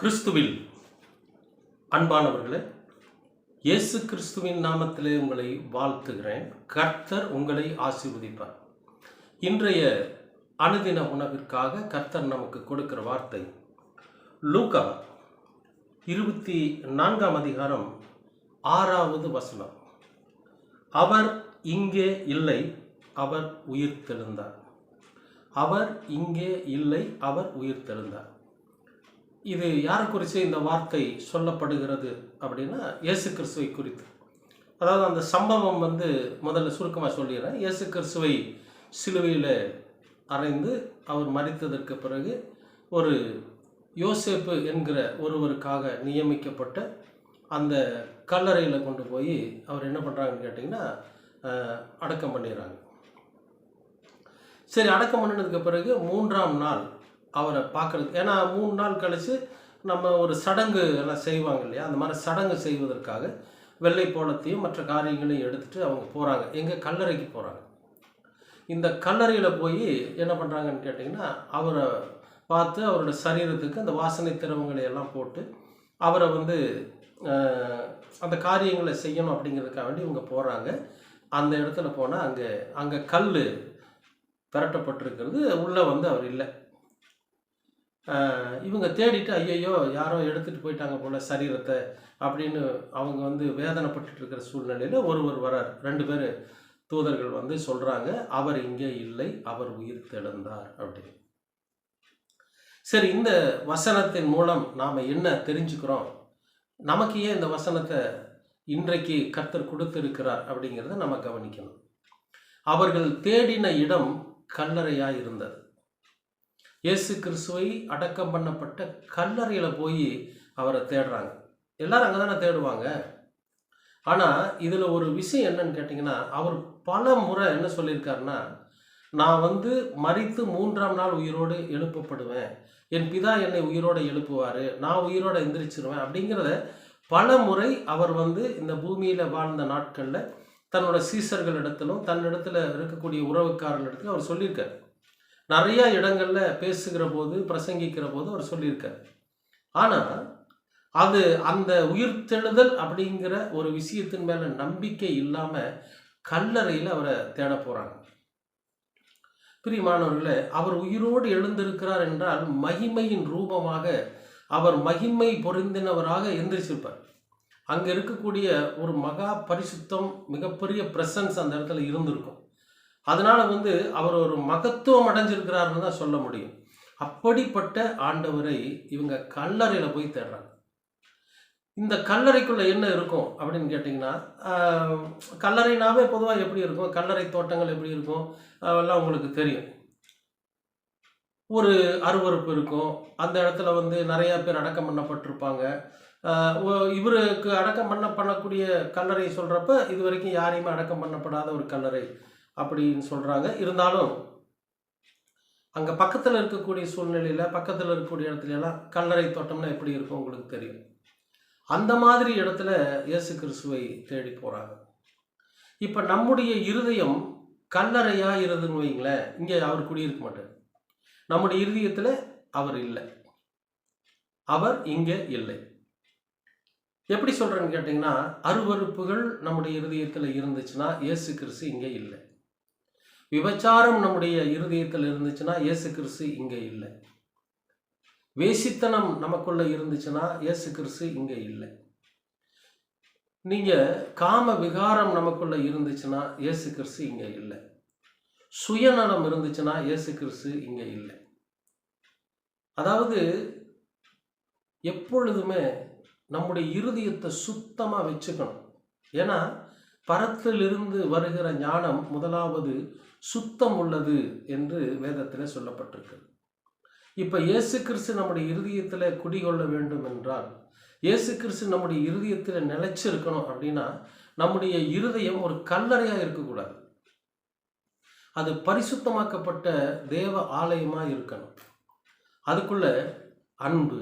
கிறிஸ்துவில் அன்பானவர்களே இயேசு கிறிஸ்துவின் நாமத்திலே உங்களை வாழ்த்துகிறேன். கர்த்தர் உங்களை ஆசீர்வதிப்பார். இன்றைய அனுதின உணவிற்காக கர்த்தர் நமக்கு கொடுக்கிற வார்த்தை லூகா இருபத்தி நான்காம் அதிகாரம் ஆறாவது வசனம். அவர் இங்கே இல்லை அவர் உயிர்த்தெழுந்தார். அவர் இங்கே இல்லை அவர் உயிர்த்தெழுந்தார். இது யாரை குறித்து இந்த வார்த்தை சொல்லப்படுகிறது அப்படின்னா இயேசு கிறிஸ்துவை குறித்து. அதாவது அந்த சம்பவம் வந்து முதல்ல சுருக்கமாக சொல்லிடுறேன். இயேசு கிறிஸ்துவை சிலுவையில் அறைந்து அவர் மறித்ததற்கு பிறகு ஒரு யோசேப்பு என்கிற ஒருவருக்காக நியமிக்கப்பட்ட அந்த கல்லறையில் கொண்டு போய் அவர் என்ன பண்ணுறாங்கன்னு கேட்டிங்கன்னா அடக்கம் பண்ணிடுறாங்க. சரி அடக்கம் பண்ணினதுக்கு பிறகு மூன்றாம் நாள் அவரை பார்க்கறதுக்கு ஏன்னா மூணு நாள் கழித்து நம்ம ஒரு சடங்கு எல்லாம் செய்வாங்க இல்லையா? அந்த மாதிரி சடங்கு செய்வதற்காக வெள்ளை போலத்தையும் மற்ற காரியங்களையும் எடுத்துட்டு அவங்க போகிறாங்க எங்கள் கல்லறைக்கு போகிறாங்க இந்த கல்லறையில் போய் என்ன பண்ணுறாங்கன்னு கேட்டிங்கன்னா அவரை பார்த்து அவரோட சரீரத்துக்கு அந்த வாசனை திரவங்களை எல்லாம் போட்டு அவரை வந்து அந்த காரியங்களை செய்யணும் அப்படிங்கிறதுக்காக வேண்டி இவங்க போகிறாங்க அந்த இடத்துல போனால் அங்கே அங்கே கல் திரட்டப்பட்டிருக்கிறது உள்ளே வந்து அவர் இல்லை. இவங்க தேடிட்டு ஐயையோ யாரோ எடுத்துகிட்டு போயிட்டாங்க போல சரீரத்தை அப்படின்னு அவங்க வந்து வேதனைப்பட்டு இருக்கிற சூழ்நிலையில் ஒருவர் வரார். ரெண்டு பேர் தூதர்கள் வந்து சொல்கிறாங்க அவர் இங்கே இல்லை அவர் உயிர் தெழுந்தார் அப்படின்னு. சரி இந்த வசனத்தின் மூலம் நாம் என்ன தெரிஞ்சுக்கிறோம்? நமக்கு ஏன் இந்த வசனத்தை இன்றைக்கு கர்த்தர் கொடுத்திருக்கிறார் அப்படிங்கிறத நம்ம கவனிக்கணும். அவர்கள் தேடின இடம் கல்லறையாக இருந்தது. இயேசு கிறிஸ்துவை அடக்கம் பண்ணப்பட்ட கல்லறையில் போய் அவரை தேடுறாங்க. எல்லாரும் அங்கே தானே தேடுவாங்க. ஆனால் இதில் ஒரு விஷயம் என்னன்னு கேட்டிங்கன்னா அவர் பல முறை என்ன சொல்லியிருக்காருன்னா நான் வந்து மறித்து மூன்றாம் நாள் உயிரோடு எழுப்பப்படுவேன். என் பிதா என்னை உயிரோடு எழுப்புவார். நான் உயிரோடு எந்திரிச்சிருவேன். அப்படிங்கிறத பல முறை அவர் வந்து இந்த பூமியில் வாழ்ந்த நாட்களில் தன்னோட சீசர்களிடத்திலும் தன்னிடத்தில் இருக்கக்கூடிய உறவுக்காரர்களிடத்திலும் அவர் சொல்லியிருக்கார். நிறையா இடங்களில் பேசுகிற போது பிரசங்கிக்கிற போது அவர் சொல்லியிருக்கார். ஆனால் அது அந்த உயிர்த்தெழுதல் அப்படிங்கிற ஒரு விஷயத்தின் மேலே நம்பிக்கை இல்லாமல் கல்லறையில் அவரை தேட போகிறாங்க பிரியமானவர்களே அவர் உயிரோடு எழுந்திருக்கிறார் என்றால் மகிமையின் ரூபமாக அவர் மகிமை பொருந்தினவராக எந்திரிச்சிருப்பார். அங்கே இருக்கக்கூடிய ஒரு மகா பரிசுத்தம் மிகப்பெரிய பிரசன்ஸ் அந்த இடத்துல இருந்திருக்கும். அதனால் வந்து அவர் ஒரு மகத்துவம் அடைஞ்சிருக்கிறாருன்னு தான் சொல்ல முடியும். அப்படிப்பட்ட ஆண்டவரை இவங்க கல்லறையில் போய் தேடுறாங்க. இந்த கல்லறைக்குள்ள என்ன இருக்கும் அப்படின்னு கேட்டிங்கன்னா கல்லறைனாவே பொதுவாக எப்படி இருக்கும்? கல்லறை தோட்டங்கள் எப்படி இருக்கும்? அதெல்லாம் உங்களுக்கு தெரியும். ஒரு அருவருப்பு இருக்கும். அந்த இடத்துல வந்து நிறையா பேர் அடக்கம் பண்ணப்பட்டிருப்பாங்க. இவருக்கு அடக்கம் பண்ண பண்ணக்கூடிய கல்லறை சொல்கிறப்ப இது வரைக்கும் யாரையுமே அடக்கம் பண்ணப்படாத ஒரு கல்லறை. அப்படின்னு சொல்கிறாங்க இருந்தாலும் அங்கே பக்கத்தில் இருக்கக்கூடிய சூழ்நிலையில் பக்கத்தில் இருக்கக்கூடிய இடத்துல எல்லாம் கல்லறை தோட்டம்னா எப்படி இருக்கும் உங்களுக்கு தெரியும்? அந்த மாதிரி இடத்துல இயேசு கிறிஸ்துவை தேடி போகிறாங்க இப்போ நம்முடைய இருதயம் கல்லறையாக இருதுன்னு வைங்களேன் இங்கே அவர் குடியிருக்க மாட்டார். நம்முடைய இருதயத்தில் அவர் இல்லை. அவர் இங்கே இல்லை. எப்படி சொல்கிறேன்னு கேட்டிங்கன்னா அருவருப்புகள் நம்முடைய இருதயத்தில் இருந்துச்சுன்னா இயேசு கிறிஸ்து இங்கே இல்லை. விபச்சாரம் நம்முடைய இருதயத்தில் இருந்துச்சுன்னா இயேசு கிறிஸ்து இங்கே இல்லை. வேசித்தனம் நமக்குள்ள இருந்துச்சுன்னா இயேசு கிறிஸ்து இங்கே இல்லை. நீங்கள் காம விகாரம் நமக்குள்ள இருந்துச்சுன்னா இயேசு கிறிஸ்து இங்கே இல்லை. சுயநலம் இருந்துச்சுன்னா இயேசு கிறிஸ்து இங்கே இல்லை. அதாவது எப்பொழுதுமே நம்முடைய இருதயத்தை சுத்தமாக வச்சுக்கணும். ஏன்னா பரத்திலிருந்து வருகிற ஞானம் முதலாவது சுத்தம் உள்ளது என்று வேதத்தில் சொல்லப்பட்டிருக்கிறது. இப்போ இயேசு கிறிஸ்து நம்முடைய இருதயத்தில் குடிகொள்ள வேண்டும் என்றால் இயேசு கிறிஸ்து நம்முடைய இருதயத்தில் நிலைச்சிருக்கணும் அப்படின்னா நம்முடைய இருதயம் ஒரு கல்லறையாக இருக்கக்கூடாது. அது பரிசுத்தமாக்கப்பட்ட தேவ ஆலயமாக இருக்கணும். அதுக்குள்ள அன்பு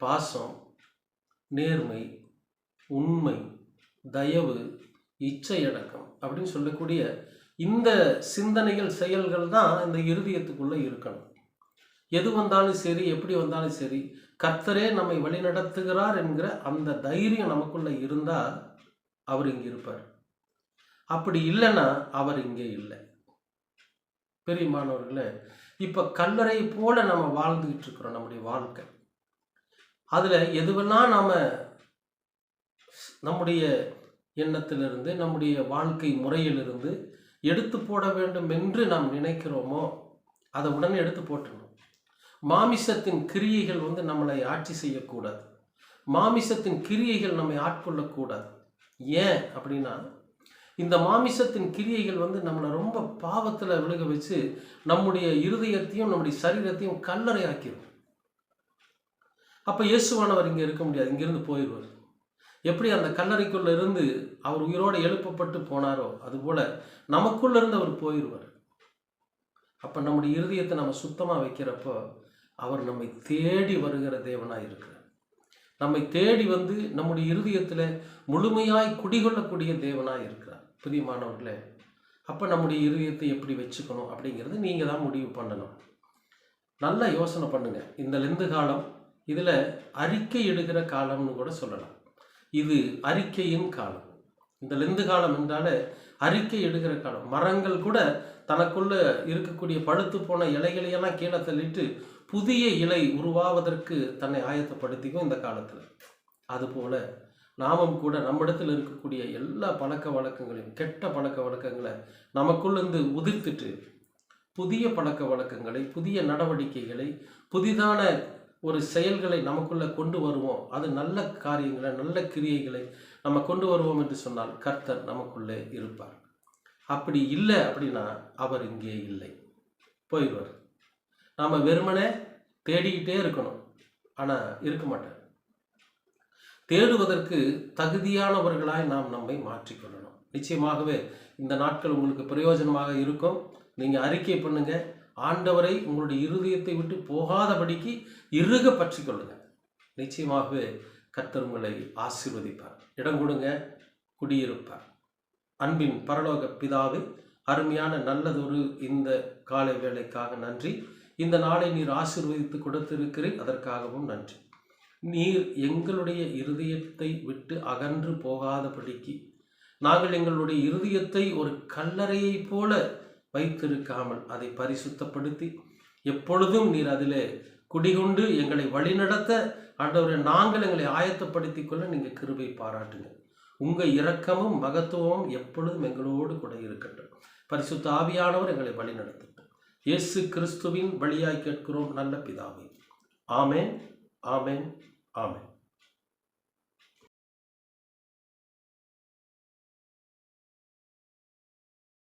பாசம் நேர்மை உண்மை தயவு இச்சையடக்கம் அப்படின்னு சொல்லக்கூடிய இந்த சிந்தனைகள் செயல்கள் தான் இந்த இருதயத்துக்குள்ளே இருக்கணும். எது வந்தாலும் சரி எப்படி வந்தாலும் சரி கர்த்தரே நம்மை வழிநடத்துகிறார் என்கிற அந்த தைரியம் நமக்குள்ளே இருந்தால் அவர் இங்கே இருப்பார். அப்படி இல்லைன்னா அவர் இங்கே இல்லை. பெரியமானவர்களே இப்போ கல்லறை போல நம்ம வாழ்ந்துக்கிட்டு இருக்கிறோம் நம்முடைய வாழ்க்கை. அதில் எதுவெல்லாம் நாம் நம்முடைய எண்ணத்திலிருந்து நம்முடைய வாழ்க்கை முறையிலிருந்து எடுத்து போட வேண்டும் என்று நாம் நினைக்கிறோமோ அதை உடனே எடுத்து போட்டுடணும் மாமிசத்தின் கிரியைகள் வந்து நம்மளை ஆட்சி செய்யக்கூடாது. மாமிசத்தின் கிரியைகள் நம்மை ஆட்கொள்ளக்கூடாது. ஏன் அப்படின்னா இந்த மாமிசத்தின் கிரியைகள் வந்து நம்மளை ரொம்ப பாவத்தில் விழுக வச்சு நம்முடைய இருதயத்தையும் நம்முடைய சரீரத்தையும் கல்லறை ஆக்கிடும் அப்போ இயேசுவானவர் இங்கே இருக்க முடியாது. இங்கேருந்து போயிடுவார். எப்படி அந்த கல்லறைக்குள்ளே இருந்து அவர் உயிரோடு எழுப்பப்பட்டு போனாரோ அதுபோல் நமக்குள்ளேருந்து அவர் போயிடுவார் அப்போ நம்முடைய இருதயத்தை நம்ம சுத்தமாக வைக்கிறப்போ அவர் நம்மை தேடி வருகிற தேவனாக இருக்கிறார். நம்மை தேடி வந்து நம்முடைய இருதயத்தில் முழுமையாய் குடிகொள்ளக்கூடிய தேவனாக இருக்கிறார். பிரியமானவர்களே அப்போ நம்முடைய இருதயத்தை எப்படி வச்சுக்கணும் அப்படிங்கிறது நீங்கள் தான் முடிவு பண்ணணும். நல்லா யோசனை பண்ணுங்கள் இந்த லெந்து காலம் இதில் அறிக்கை எடுக்கிற காலம்னு கூட சொல்லலாம். இது அறிக்கையின் காலம். இந்த லெந்து காலம் என்றாலே அறிக்கை எடுக்கிற காலம். மரங்கள் கூட தனக்குள்ள இருக்கக்கூடிய பழுத்து போன இலைகளையெல்லாம் கீழே தள்ளிட்டு புதிய இலை உருவாவதற்கு தன்னை ஆயத்தப்படுத்திக்கும் இந்த காலத்தில். அதுபோல நாமும் கூட நம்மிடத்தில் இருக்கக்கூடிய எல்லா பழக்க வழக்கங்களையும் கெட்ட பழக்க வழக்கங்களை நமக்குள்ளேருந்து உதிர்த்துட்டு புதிய பழக்க வழக்கங்களை புதிய நடவடிக்கைகளை புதிதான ஒரு செயல்களை நமக்குள்ள கொண்டு வருவோம். அது நல்ல காரியங்களை நல்ல கிரியைகளை நம்ம கொண்டு வருவோம் என்று சொன்னால் கர்த்தர் நமக்குள்ளே இருப்பார். அப்படி இல்லை அப்படின்னா அவர் இங்கே இல்லை. போயிடுவார். நாம் வெறுமனே தேடிக்கிட்டே இருக்கணும். ஆனால் இருக்க மாட்டார். தேடுவதற்கு தகுதியானவர்களாய் நாம் நம்மை மாற்றிக்கொள்ளணும். நிச்சயமாகவே இந்த நாட்கள் உங்களுக்கு பிரயோஜனமாக இருக்கும். நீங்கள் அறிக்கை பண்ணுங்கள் ஆண்டவரை உங்களுடைய இருதயத்தை விட்டு போகாதபடிக்கு இறுக பற்றி கொள்ளுங்க நிச்சயமாகவே கர்த்தர் உங்களை ஆசீர்வதிப்பார். இடம் கொடுங்க குடியிருப்பார். அன்பின் பரலோக பிதாவே அருமையான நல்லதொரு இந்த காலை வேலைக்காக நன்றி. இந்த நாளை நீர் ஆசீர்வதித்து கொடுத்திருக்கிறீர் அதற்காகவும் நன்றி. நீர் எங்களுடைய இருதயத்தை விட்டு அகன்று போகாதபடிக்கு நாங்கள் எங்களுடைய இருதயத்தை ஒரு கல்லறையைப் போல வைத்திருக்காமல் அதை பரிசுத்தப்படுத்தி எப்பொழுதும் நீர் அதிலே குடிகொண்டு எங்களை வழிநடத்த ஆண்டவரை நாங்கள் எங்களை ஆயத்தப்படுத்தி கொள்ள நீங்கள் கிருபை பாராட்டுங்க. உங்கள் இரக்கமும் மகத்துவமும் எப்பொழுதும் எங்களோடு கூட இருக்கட்டும். பரிசுத்த ஆவியானவர் எங்களை வழிநடத்தட்டும். இயேசு கிறிஸ்துவின் வழியாய் கேட்கிறோம் நல்ல பிதாவை. ஆமேன் ஆமேன் ஆமேன்.